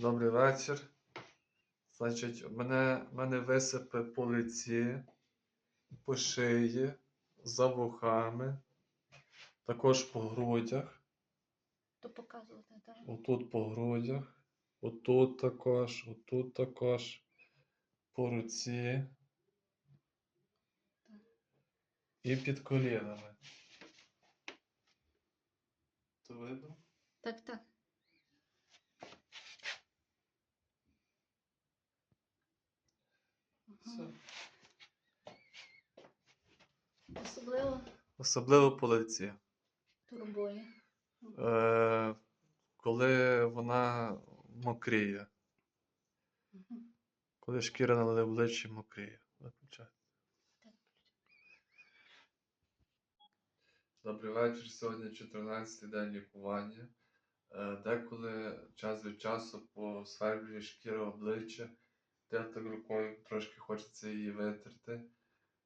Добрий вечір. Значить, у мене, мене висипи по лиці, по шиї, за вухами, також по грудях, То показувати, так? отут по грудях, отут також, отут також, по руці і під колінами. То видно? Так, так. Все. Особливо Особливо по лиці. турбує. Е, коли вона мокріє. Коли шкіра на обличчі мокріє. Виключай. Добрий вечір. Сьогодні 14-й день лікування. Е, Деколи час від часу по посверблює шкіра обличчя, де так рукою трошки хочеться її витерти.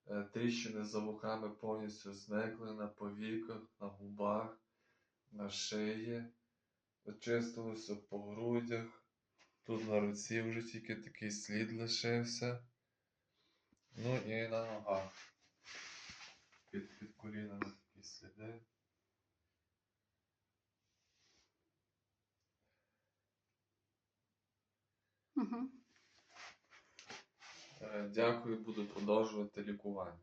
Е, Тріщини за вухами повністю зникли на повіках, на губах, на шиї. Очистилося по грудях. Тут на руці вже тільки такий слід лишився. Ну і на ногах. Під, під колінами такі сліди. Угу. Е, Дякую, буду продовжувати лікування.